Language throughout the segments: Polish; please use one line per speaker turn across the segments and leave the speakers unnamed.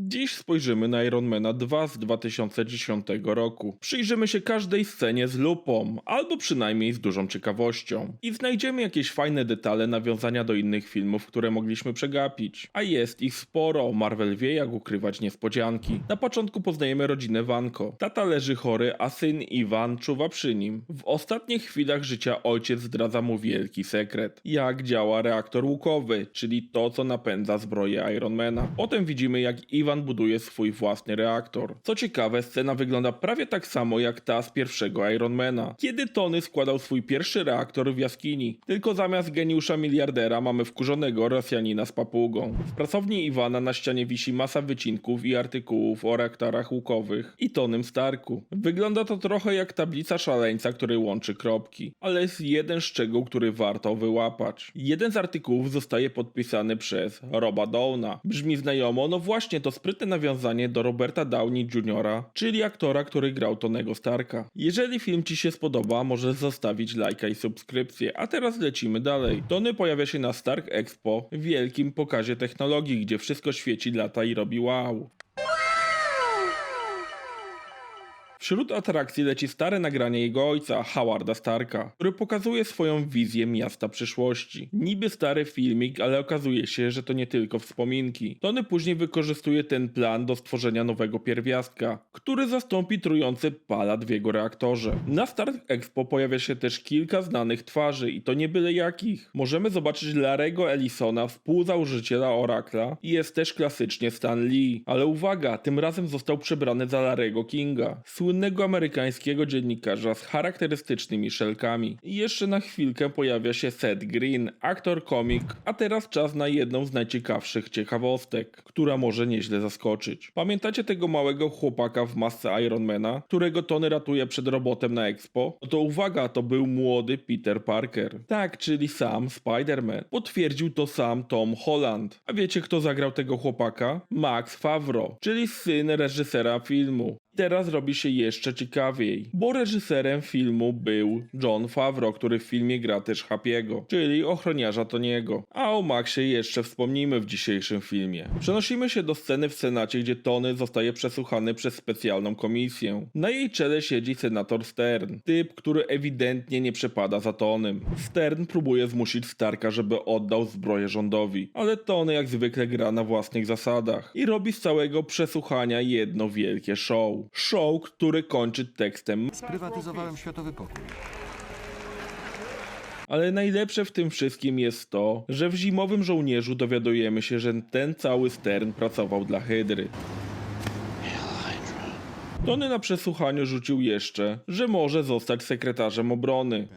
Dziś spojrzymy na Ironmana 2 z 2010 roku. Przyjrzymy się każdej scenie z lupą, albo przynajmniej z dużą ciekawością. I znajdziemy jakieś fajne detale nawiązania do innych filmów, które mogliśmy przegapić. A jest ich sporo, Marvel wie jak ukrywać niespodzianki. Na początku poznajemy rodzinę Wanko. Tata leży chory, a syn Iwan czuwa przy nim. W ostatnich chwilach życia ojciec zdradza mu wielki sekret. Jak działa reaktor łukowy, czyli to co napędza zbroję Ironmana. Potem widzimy jak Iwan buduje swój własny reaktor. Co ciekawe, scena wygląda prawie tak samo jak ta z pierwszego Ironmana, kiedy Tony składał swój pierwszy reaktor w jaskini. Tylko zamiast geniusza miliardera mamy wkurzonego Rosjanina z papugą. W pracowni Iwana na ścianie wisi masa wycinków i artykułów o reaktorach łukowych i Tonym Starku. Wygląda to trochę jak tablica szaleńca, który łączy kropki, ale jest jeden szczegół, który warto wyłapać. Jeden z artykułów zostaje podpisany przez Roba Downa. Brzmi znajomo, no właśnie to sprytne nawiązanie do Roberta Downey Jr., czyli aktora, który grał Tonego Starka. Jeżeli film Ci się spodoba, możesz zostawić lajka i subskrypcję, a teraz lecimy dalej. Tony pojawia się na Stark Expo, wielkim pokazie technologii, gdzie wszystko świeci, lata i robi wow. Wśród atrakcji leci stare nagranie jego ojca, Howarda Starka, który pokazuje swoją wizję miasta przyszłości. Niby stary filmik, ale okazuje się, że to nie tylko wspominki. Tony później wykorzystuje ten plan do stworzenia nowego pierwiastka, który zastąpi trujący palat w jego reaktorze. Na Stark Expo pojawia się też kilka znanych twarzy i to nie byle jakich. Możemy zobaczyć Larego Ellisona, współzałożyciela Oracla i jest też klasycznie Stan Lee. Ale uwaga, tym razem został przebrany za Larego Kinga, słynnego amerykańskiego dziennikarza z charakterystycznymi szelkami. I jeszcze na chwilkę pojawia się Seth Green, aktor komik, a teraz czas na jedną z najciekawszych ciekawostek, która może nieźle zaskoczyć. Pamiętacie tego małego chłopaka w masce Ironmana, którego Tony ratuje przed robotem na Expo? No to uwaga, to był młody Peter Parker. Tak, czyli sam Spider-Man. Potwierdził to sam Tom Holland. A wiecie kto zagrał tego chłopaka? Max Favreau, czyli syn reżysera filmu. Teraz robi się jeszcze ciekawiej, bo reżyserem filmu był John Favreau, który w filmie gra też Happy'ego, czyli ochroniarza Toniego. A o Maxie jeszcze wspomnimy w dzisiejszym filmie. Przenosimy się do sceny w Senacie, gdzie Tony zostaje przesłuchany przez specjalną komisję. Na jej czele siedzi senator Stern, typ, który ewidentnie nie przepada za Tonym. Stern próbuje zmusić Starka, żeby oddał zbroję rządowi, ale Tony jak zwykle gra na własnych zasadach i robi z całego przesłuchania jedno wielkie show. Show, który kończy tekstem
Sprywatyzowałem światowy pokój.
Ale najlepsze w tym wszystkim jest to, że w Zimowym Żołnierzu dowiadujemy się, że ten cały Stern pracował dla Hydry. Tony na przesłuchaniu rzucił jeszcze, że może zostać sekretarzem obrony.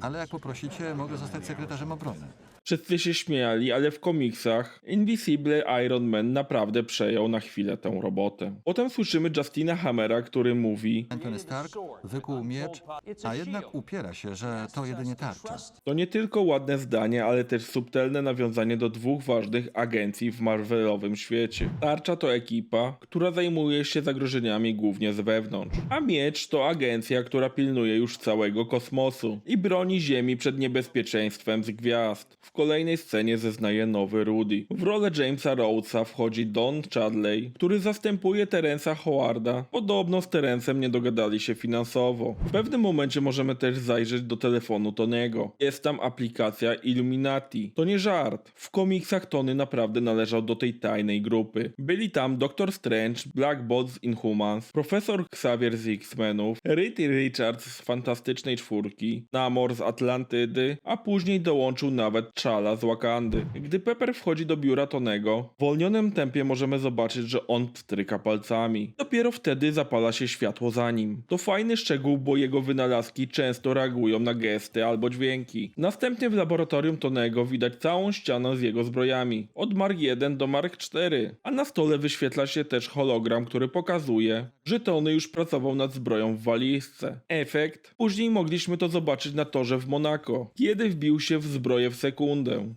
Ale jak poprosicie, mogę zostać sekretarzem obrony.
Wszyscy się śmiali, ale w komiksach Invisible Iron Man naprawdę przejął na chwilę tę robotę. Potem słyszymy Justina Hammera, który mówi
Antony Stark wykuł miecz, a jednak upiera się, że to jedynie tarcza.
To nie tylko ładne zdanie, ale też subtelne nawiązanie do dwóch ważnych agencji w Marvelowym świecie. Tarcza to ekipa, która zajmuje się zagrożeniami głównie z wewnątrz, a Miecz to agencja, która pilnuje już całego kosmosu i broni Ziemi przed niebezpieczeństwem z gwiazd. W kolejnej scenie zeznaje nowy Rudy. W rolę Jamesa Rhodesa wchodzi Don Chadley, który zastępuje Terensa Howarda. Podobno z Terencem nie dogadali się finansowo. W pewnym momencie możemy też zajrzeć do telefonu Tony'ego. Jest tam aplikacja Illuminati. To nie żart. W komiksach Tony naprawdę należał do tej tajnej grupy. Byli tam Doctor Strange, Black Bolt z Inhumans, Profesor Xavier z X-Menów, Rity Richards z Fantastycznej Czwórki, Namor z Atlantydy, a później dołączył nawet Chala z Wakandy. Gdy Pepper wchodzi do biura Tonego, w wolnionym tempie możemy zobaczyć, że on pstryka palcami. Dopiero wtedy zapala się światło za nim. To fajny szczegół, bo jego wynalazki często reagują na gesty albo dźwięki. Następnie w laboratorium Tonego widać całą ścianę z jego zbrojami. Od Mark 1 do Mark 4. A na stole wyświetla się też hologram, który pokazuje, że Tony już pracował nad zbroją w walizce. Efekt? Później mogliśmy to zobaczyć na torze w Monako, kiedy wbił się w zbroję w sekundę.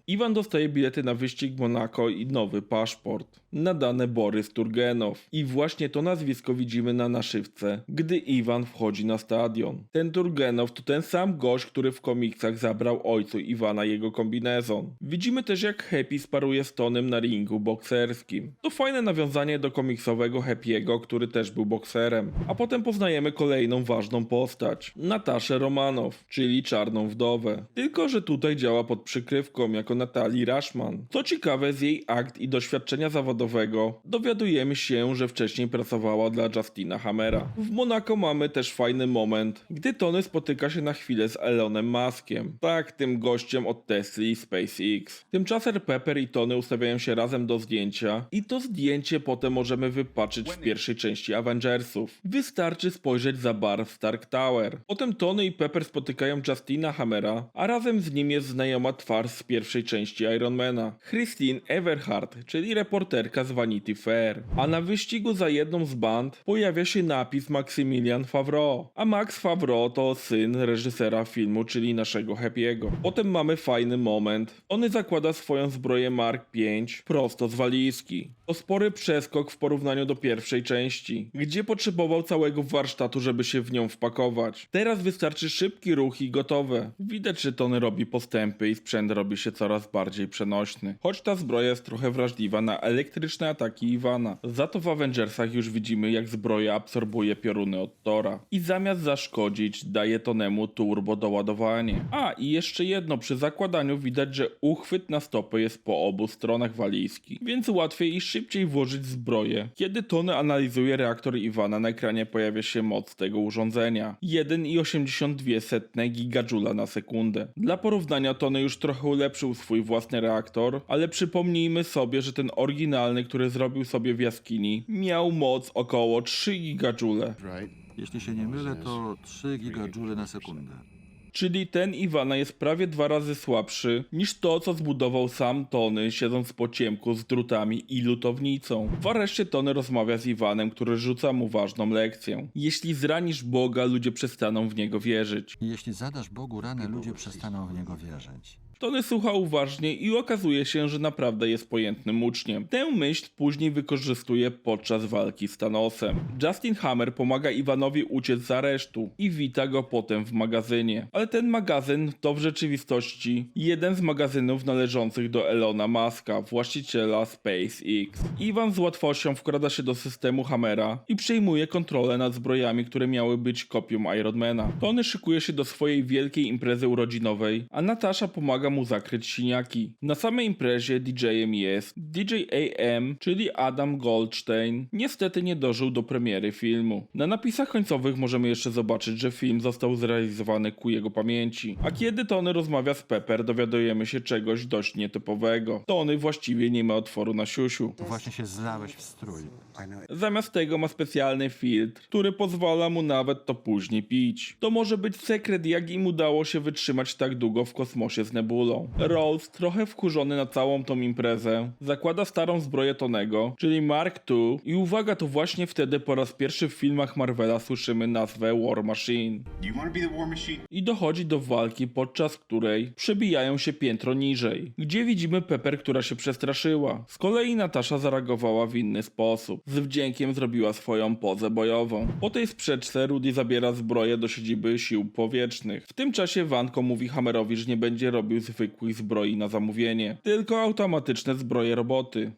Iwan dostaje bilety na wyścig Monaco i nowy paszport. Nadane Borys Turgenow. I właśnie to nazwisko widzimy na naszywce, gdy Iwan wchodzi na stadion. Ten Turgenow to ten sam gość, który w komiksach zabrał ojcu Iwana jego kombinezon. Widzimy też jak Happy sparuje z Tonym na ringu bokserskim. To fajne nawiązanie do komiksowego Happy'ego, który też był bokserem. A potem poznajemy kolejną ważną postać. Nataszę Romanow, czyli Czarną Wdowę. Tylko, że tutaj działa pod przykrywką jako Natalii Rashman. Co ciekawe, z jej akt i doświadczenia zawodowego dowiadujemy się, że wcześniej pracowała dla Justina Hammera. W Monako mamy też fajny moment, gdy Tony spotyka się na chwilę z Elonem Muskiem. Tak, tym gościem od Tesla i SpaceX. Tymczasem Pepper i Tony ustawiają się razem do zdjęcia i to zdjęcie potem możemy wypaczyć w pierwszej części Avengersów. Wystarczy spojrzeć za bar w Stark Tower. Potem Tony i Pepper spotykają Justina Hammera, a razem z nim jest znajoma twarz z pierwszej części Ironmana. Christine Everhart, czyli reporterka z Vanity Fair. A na wyścigu za jedną z band pojawia się napis Maximilian Favreau. A Max Favreau to syn reżysera filmu, czyli naszego Happy'ego. Potem mamy fajny moment. Ony zakłada swoją zbroję Mark V prosto z walizki. To spory przeskok w porównaniu do pierwszej części, gdzie potrzebował całego warsztatu, żeby się w nią wpakować. Teraz wystarczy szybki ruch i gotowe. Widać, że Tony robi postępy i sprzęt robi się coraz bardziej przenośny. Choć ta zbroja jest trochę wrażliwa na elektryczne ataki Iwana. Za to w Avengersach już widzimy, jak zbroja absorbuje pioruny od Tora. I zamiast zaszkodzić, daje Tonemu turbo doładowanie. A, i jeszcze jedno, przy zakładaniu widać, że uchwyt na stopy jest po obu stronach walizki, więc łatwiej i szybciej włożyć zbroję. Kiedy Tony analizuje reaktor Iwana, na ekranie pojawia się moc tego urządzenia. 1,82 gigajoula na sekundę. Dla porównania Tony już trochę ulepszył swój własny reaktor, ale przypomnijmy sobie, że ten oryginalny, który zrobił sobie w jaskini, miał moc około 3 gigajoule.
Jeśli się nie mylę, to 3 gigajoule na sekundę.
Czyli ten Iwana jest prawie dwa razy słabszy niż to, co zbudował sam Tony, siedząc po ciemku z drutami i lutownicą. W areszcie Tony rozmawia z Iwanem, który rzuca mu ważną lekcję. Jeśli zranisz Boga, ludzie przestaną w niego wierzyć.
Jeśli zadasz Bogu ranę, ludzie przestaną w niego wierzyć.
Tony słucha uważnie i okazuje się, że naprawdę jest pojętnym uczniem. Tę myśl później wykorzystuje podczas walki z Thanosem. Justin Hammer pomaga Iwanowi uciec z aresztu i wita go potem w magazynie. Ale ten magazyn to w rzeczywistości jeden z magazynów należących do Elona Muska, właściciela SpaceX. Iwan z łatwością wkrada się do systemu Hammera i przejmuje kontrolę nad zbrojami, które miały być kopią Ironmana. Tony szykuje się do swojej wielkiej imprezy urodzinowej, a Natasza pomaga mu zakryć siniaki. Na samej imprezie DJ-em jest DJ AM, czyli Adam Goldstein. Niestety nie dożył do premiery filmu. Na napisach końcowych możemy jeszcze zobaczyć, że film został zrealizowany ku jego pamięci. A kiedy Tony rozmawia z Pepper, dowiadujemy się czegoś dość nietypowego. Tony właściwie nie ma otworu na siusiu.
Właśnie się zlałeś w strój.
Zamiast tego ma specjalny filtr, który pozwala mu nawet to później pić. To może być sekret, jak im udało się wytrzymać tak długo w kosmosie z Nebulą. Rose, trochę wkurzony na całą tą imprezę, zakłada starą zbroję Tonego, czyli Mark II i uwaga, to właśnie wtedy po raz pierwszy w filmach Marvela słyszymy nazwę War Machine.
War machine?
I dochodzi do walki, podczas której przebijają się piętro niżej, gdzie widzimy Pepper, która się przestraszyła. Z kolei Natasza zareagowała w inny sposób. Z wdziękiem zrobiła swoją pozę bojową. Po tej sprzeczce Rudy zabiera zbroję do siedziby sił powietrznych. W tym czasie Wanko mówi Hammerowi, że nie będzie robił zwykłych zbroi na zamówienie, tylko automatyczne zbroje roboty.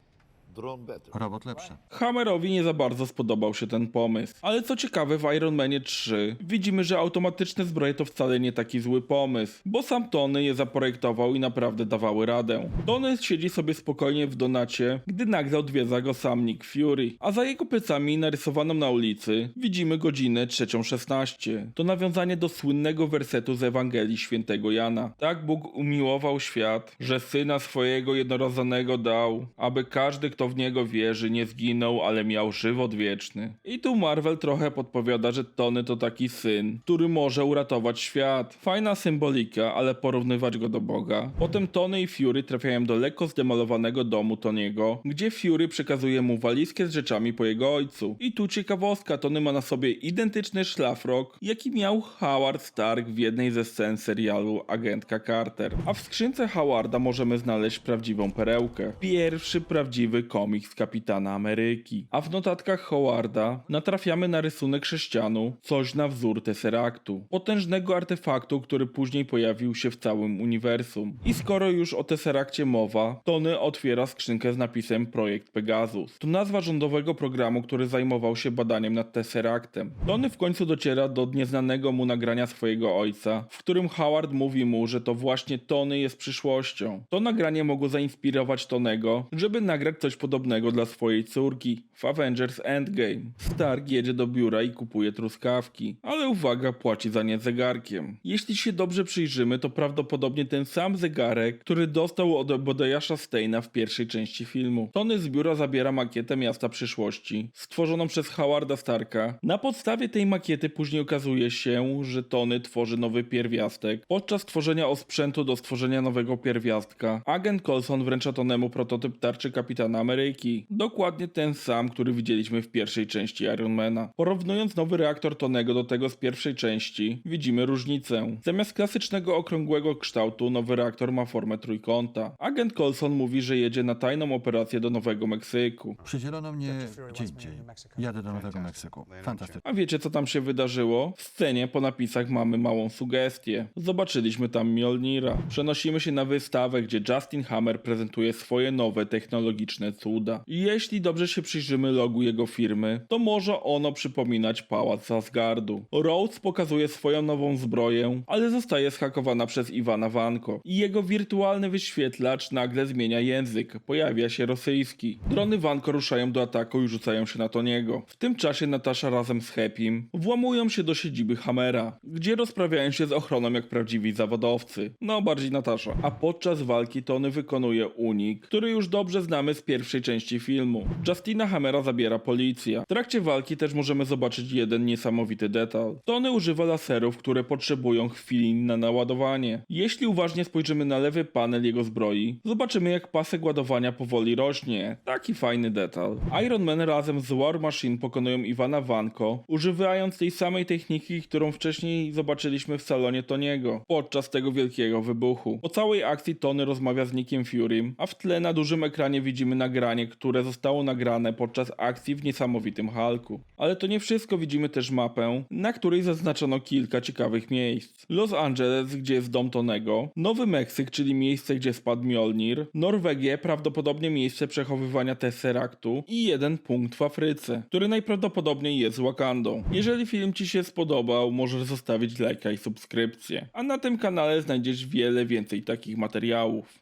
Robot lepszy.
Hammerowi nie za bardzo spodobał się ten pomysł. Ale co ciekawe, w Iron Manie 3 widzimy, że automatyczne zbroje to wcale nie taki zły pomysł, bo sam Tony je zaprojektował i naprawdę dawały radę. Tony siedzi sobie spokojnie w donacie, gdy nagle odwiedza go sam Nick Fury, a za jego plecami narysowaną na ulicy widzimy godzinę 3.16. To nawiązanie do słynnego wersetu z Ewangelii Świętego Jana. Tak Bóg umiłował świat, że Syna swojego jednorodzonego dał, aby każdy, kto w niego wierzy, nie zginął, ale miał żywot wieczny. I tu Marvel trochę podpowiada, że Tony to taki syn, który może uratować świat. Fajna symbolika, ale porównywać go do Boga. Potem Tony i Fury trafiają do lekko zdemolowanego domu Tony'ego, gdzie Fury przekazuje mu walizkę z rzeczami po jego ojcu. I tu ciekawostka, Tony ma na sobie identyczny szlafrok, jaki miał Howard Stark w jednej ze scen serialu Agentka Carter. A w skrzynce Howarda możemy znaleźć prawdziwą perełkę. Pierwszy prawdziwy komiks Kapitana Ameryki. A w notatkach Howarda natrafiamy na rysunek sześcianu, coś na wzór Tesseractu. Potężnego artefaktu, który później pojawił się w całym uniwersum. I skoro już o Tesseractie mowa, Tony otwiera skrzynkę z napisem Projekt Pegasus. To nazwa rządowego programu, który zajmował się badaniem nad Tesseractem. Tony w końcu dociera do nieznanego mu nagrania swojego ojca, w którym Howard mówi mu, że to właśnie Tony jest przyszłością. To nagranie mogło zainspirować Tonego, żeby nagrać coś podobnego dla swojej córki w Avengers Endgame. Stark jedzie do biura i kupuje truskawki, ale uwaga, płaci za nie zegarkiem. Jeśli się dobrze przyjrzymy, to prawdopodobnie ten sam zegarek, który dostał od Bodejasza Steina w pierwszej części filmu. Tony z biura zabiera makietę miasta przyszłości, stworzoną przez Howarda Starka. Na podstawie tej makiety później okazuje się, że Tony tworzy nowy pierwiastek. Podczas tworzenia osprzętu do stworzenia nowego pierwiastka, agent Coulson wręcza Tonemu prototyp tarczy Kapitana Ameryki. Dokładnie ten sam, który widzieliśmy w pierwszej części Ironmana. Porównując nowy reaktor Tonego do tego z pierwszej części, widzimy różnicę. Zamiast klasycznego okrągłego kształtu, nowy reaktor ma formę trójkąta. Agent Coulson mówi, że jedzie na tajną operację do Nowego Meksyku.
Przydzielono mnie gdzie indziej. Jadę do Nowego Meksyku. Fantastycznie.
A wiecie co tam się wydarzyło? W scenie po napisach mamy małą sugestię. Zobaczyliśmy tam Mjolnira. Przenosimy się na wystawę, gdzie Justin Hammer prezentuje swoje nowe technologiczne cuda. I jeśli dobrze się przyjrzymy logu jego firmy, to może ono przypominać pałac Asgardu. Rhodes pokazuje swoją nową zbroję, ale zostaje zhakowana przez Iwana Vanko. I jego wirtualny wyświetlacz nagle zmienia język. Pojawia się rosyjski. Drony Vanko ruszają do ataku i rzucają się na Toniego. W tym czasie Natasza razem z Happym włamują się do siedziby Hammera, gdzie rozprawiają się z ochroną jak prawdziwi zawodowcy. No, bardziej Natasza. A podczas walki Tony wykonuje unik, który już dobrze znamy z pierwszej części filmu. Justina Hammera zabiera policja. W trakcie walki też możemy zobaczyć jeden niesamowity detal. Tony używa laserów, które potrzebują chwili na naładowanie. Jeśli uważnie spojrzymy na lewy panel jego zbroi, zobaczymy jak pasek ładowania powoli rośnie. Taki fajny detal. Iron Man razem z War Machine pokonują Iwana Vanko, używając tej samej techniki, którą wcześniej zobaczyliśmy w salonie Toniego, podczas tego wielkiego wybuchu. Po całej akcji Tony rozmawia z Nickiem Furym, a w tle na dużym ekranie widzimy nagranie, które zostało nagrane podczas akcji w niesamowitym Hulku. Ale to nie wszystko, widzimy też mapę, na której zaznaczono kilka ciekawych miejsc. Los Angeles, gdzie jest dom Tonego, Nowy Meksyk, czyli miejsce, gdzie spadł Mjolnir, Norwegię, prawdopodobnie miejsce przechowywania Tesseractu i jeden punkt w Afryce, który najprawdopodobniej jest Wakandą. Jeżeli film Ci się spodobał, możesz zostawić lajka i subskrypcję, a na tym kanale znajdziesz wiele więcej takich materiałów.